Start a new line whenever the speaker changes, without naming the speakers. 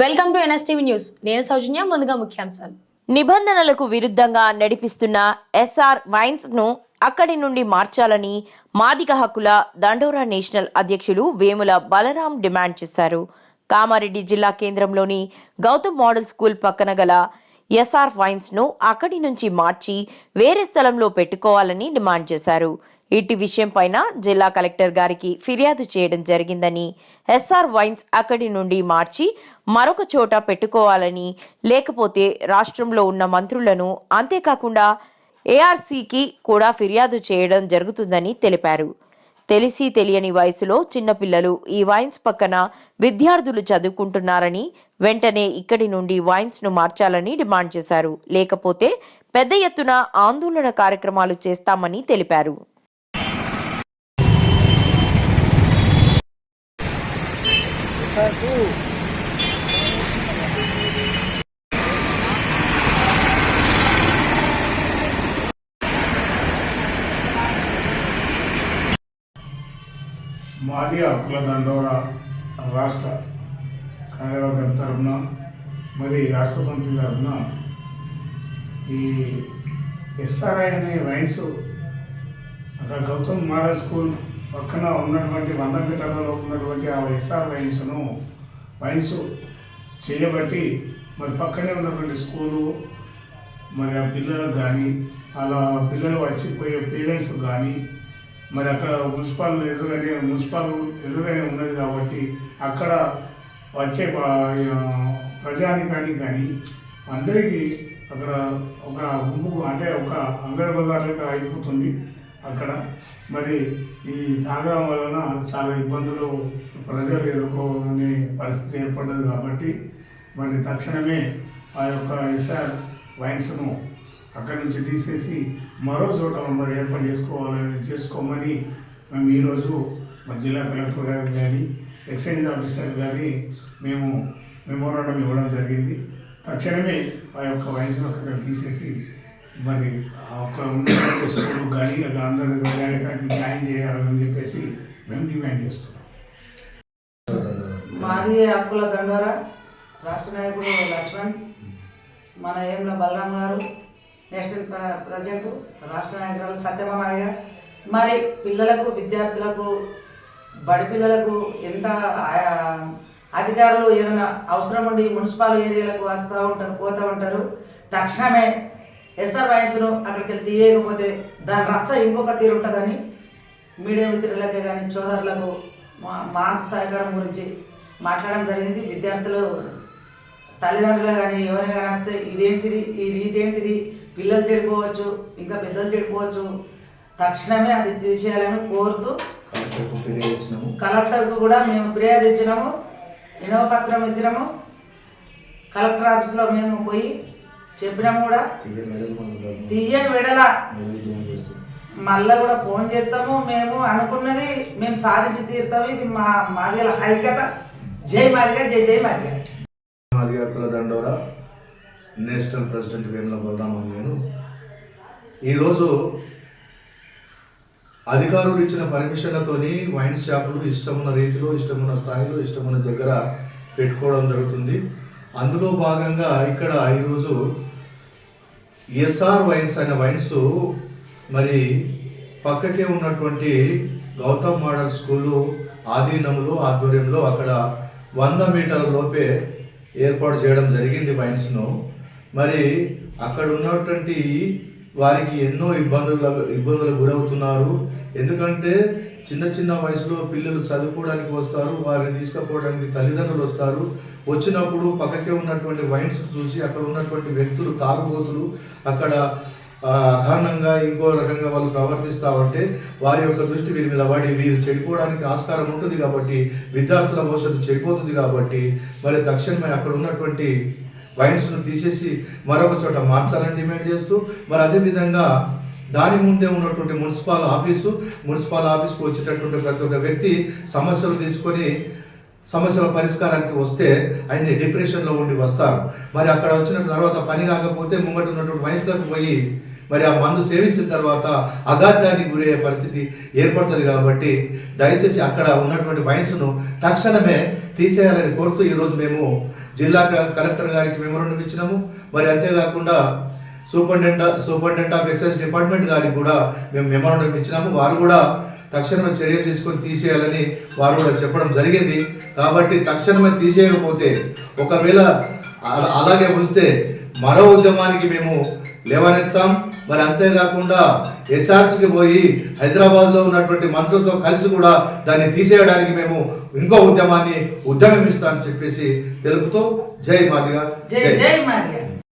Welcome to NSTV news. నేను సౌజన్య ముందుగా ముఖ్యాంశాలు.
నిబంధనలకు విరుద్ధంగా నడిపిస్తున్న ఎస్ఆర్ వైన్స్ను అక్కడి నుండి మార్చాలని మాదిగ హక్కుల దండోరా నేషనల్ అధ్యక్షులు వేముల బలరాం డిమాండ్ చేశారు. కామారెడ్డి జిల్లా కేంద్రంలోని గౌతమ్ మోడల్ స్కూల్ పక్కన గల ఎస్ఆర్ వైన్స్ను అక్కడి నుంచి మార్చి వేరే స్థలంలో పెట్టుకోవాలని డిమాండ్ చేశారు. ఇటు విషయంపైన జిల్లా కలెక్టర్ గారికి ఫిర్యాదు చేయడం జరిగిందని ఎస్ఆర్ వైన్స్ అక్కడి నుండి మార్చి మరొక చోట పెట్టుకోవాలని లేకపోతే రాష్ట్రంలో ఉన్న మంత్రులను అంతేకాకుండా ఏఆర్సీకి కూడా ఫిర్యాదు చేయడం జరుగుతుందని తెలిపారు. తెలిసి తెలియని వయసులో చిన్నపిల్లలు ఈ వైన్స్ పక్కన విద్యార్థులు చదువుకుంటున్నారని వెంటనే ఇక్కడి నుండి వైన్స్ను మార్చాలని డిమాండ్ చేశారు. లేకపోతే పెద్ద ఎత్తున ఆందోళన కార్యక్రమాలు చేస్తామని తెలిపారు.
మాది హక్కుల దండోరా రాష్ట్ర కార్యవర్గం తరఫున మరి రాష్ట్ర సమితి తరఫున ఈ ఎస్ఆర్ఐ అనే వైన్స్ అక్కడ గౌతమ్ మోడల్ స్కూల్ పక్కన ఉన్నటువంటి వంద మీటర్లలో ఉన్నటువంటి ఆ ఎస్ఆర్ వైన్స్ను వైన్స్ చేయబట్టి మరి పక్కనే ఉన్నటువంటి స్కూలు మరి ఆ పిల్లలకు కానీ అలా పిల్లలు వచ్చిపోయే పేరెంట్స్ కానీ మరి అక్కడ మున్సిపల్ ఎదురుగానే మున్సిపల్ ఎదురుగానే ఉన్నది కాబట్టి అక్కడ వచ్చే ప్రజానికానికి కానీ అందరికీ అక్కడ ఒక గుంపు అంటే ఒక అంగడి బజార్లకు అయిపోతుంది. అక్కడ. మరి ఈ తాగడం వలన చాలా ఇబ్బందులు ప్రజలు ఎదుర్కొనే పరిస్థితి ఏర్పడ్డది కాబట్టి మరి తక్షణమే ఆ యొక్క ఎస్ఆర్ వైన్స్ను అక్కడి నుంచి తీసేసి మరో చోట మరి ఏర్పాటు చేసుకోవాలని చేసుకోమని మేము ఈరోజు మరి జిల్లా కలెక్టర్ గారికి కానీ ఎక్సైజ్ ఆఫీసర్ కానీ మేము మెమోరాండం ఇవ్వడం జరిగింది. తక్షణమే ఆ యొక్క వయసును అక్కడ తీసేసి మరి ఆ ఒక్క కానీ అక్కడ అందరి ప్రజానికానికి న్యాయం చేయాలని చెప్పేసి మేము డిమాండ్ చేస్తున్నాం.
మాది అప్పుల దండోర రాష్ట్ర నాయకుడు లక్ష్మణ్ మన ఏంల బలరాం గారు నేషనల్ ప్ర- ప్రజెంట్ రాష్ట్ర నాయకురాలు సత్యమామయ్య మరి పిల్లలకు విద్యార్థులకు బడి పిల్లలకు ఎంత అధికారులు ఏదైనా అవసరం ఉండి మున్సిపల్ ఏరియాలకు వస్తూ ఉంటారు పోతూ ఉంటారు తక్షణమే ఎస్ఆర్ వైన్స్ను అక్కడికి వెళ్ళి తీయకపోతే దాని రచ్చ ఇంకొక తీరు ఉంటుందని మీడియా మిత్రులకే కానీ సోదరులకు మా మా అంత సహకారం గురించి మాట్లాడడం జరిగింది. విద్యార్థులు తల్లిదండ్రులు కానీ ఎవరైనా కానీ వస్తే ఇదేంటిది ఈ ఇదేంటిది పిల్లలు చెడిపోవచ్చు ఇంకా పెద్దలు చెడిపోవచ్చు తక్షణమే అది తీసేయాలని కోరుతూ
కలెక్టర్కు
కూడా మేము ఫిర్యాదు ఇచ్చినాము వినవ పత్రం ఇచ్చినాము. కలెక్టర్ ఆఫీస్లో మేము పోయి చెప్పినాము కూడా తీయని విడల మళ్ళా కూడా ఫోన్ చేస్తాము మేము అనుకున్నది మేము సాధించి తీరుతాము. ఇది మా మాదిగల ఐక్యత. జై మాదిగా జై జై మాదిగా.
మాది హక్కుల దండోరా నేషనల్ ప్రెసిడెంట్ వేముల బలరామన్ నేను ఈరోజు అధికారులు ఇచ్చిన పర్మిషన్లతోని వైన్ షాపులు ఇష్టమున్న రీతిలో ఇష్టమున్న స్థాయిలో ఇష్టమున్న దగ్గర పెట్టుకోవడం జరుగుతుంది. అందులో భాగంగా ఇక్కడ ఈరోజు ఎస్ఆర్ వైన్స్ అనే వైన్స్ మరి పక్కకే ఉన్నటువంటి గౌతమ్ మోడల్ స్కూలు ఆధీనంలో ఆధ్వర్యంలో అక్కడ వంద మీటర్ల లోపే ఏర్పాటు చేయడం జరిగింది వైన్స్ను. మరి అక్కడ ఉన్నటువంటి వారికి ఎన్నో ఇబ్బందులు ఇబ్బందులకు గురవుతున్నారు. ఎందుకంటే చిన్న చిన్న వయసులో పిల్లలు చదువుకోవడానికి వస్తారు వారిని తీసుకుపోవడానికి తల్లిదండ్రులు వస్తారు. వచ్చినప్పుడు పక్కకే ఉన్నటువంటి వైన్స్ చూసి అక్కడ ఉన్నటువంటి వ్యక్తులు తాగుబోతులు అక్కడ ఆ, అకారణంగా ఇంకో రకంగా వాళ్ళు ప్రవర్తిస్తా ఉంటే వారి యొక్క దృష్టి వీరి మీద పడి వీరు చెడిపోవడానికి ఆస్కారం ఉంటుంది కాబట్టి విద్యార్థుల భవిష్యత్తు చెడిపోతుంది కాబట్టి మరి తక్షణమే అక్కడ ఉన్నటువంటి వైన్స్ను తీసేసి మరొక చోట మార్చాలని డిమాండ్ చేస్తూ మరి అదేవిధంగా దాని ముందే ఉన్నటువంటి మున్సిపల్ ఆఫీసు మున్సిపల్ ఆఫీస్కి వచ్చేటటువంటి ప్రతి ఒక్క వ్యక్తి సమస్యలు తీసుకొని సమస్యల పరిష్కారానికి వస్తే ఆయన డిప్రెషన్లో ఉండి వస్తారు. మరి అక్కడ వచ్చిన తర్వాత పని కాకపోతే ముంగట ఉన్నటువంటి వయసులకు పోయి మరి ఆ మందు సేవించిన తర్వాత అగాధ్యానికి గురయ్యే పరిస్థితి ఏర్పడుతుంది కాబట్టి దయచేసి అక్కడ ఉన్నటువంటి వయసును తక్షణమే తీసేయాలని కోరుతూ ఈరోజు మేము జిల్లా కలెక్టర్ గారికి మెమోరండం ఇచ్చినాము. మరి అంతేకాకుండా superintendent superintendent of excise department గారికి కూడా మేము మెమోరండం ఇచ్చినాము. వారు కూడా తక్షణమే చర్యలు తీసుకొని తీసేయాలని వారు కూడా చెప్పడం జరిగింది. కాబట్టి తక్షణమే తీసేయకపోతే ఒకవేళ అలాగే ఉంచితే మరో ఉద్యమానికి మేము లేవనెత్తాం. మరి అంతేకాకుండా హెచ్ఆర్సీకి పోయి హైదరాబాద్లో ఉన్నటువంటి మంత్రులతో కలిసి కూడా దాన్ని తీసేయడానికి మేము ఇంకో ఉద్యమాన్ని ఉద్యమిస్తామని చెప్పేసి తెలుపుతూ జై మాదిగా.
జై జై మాదిగా.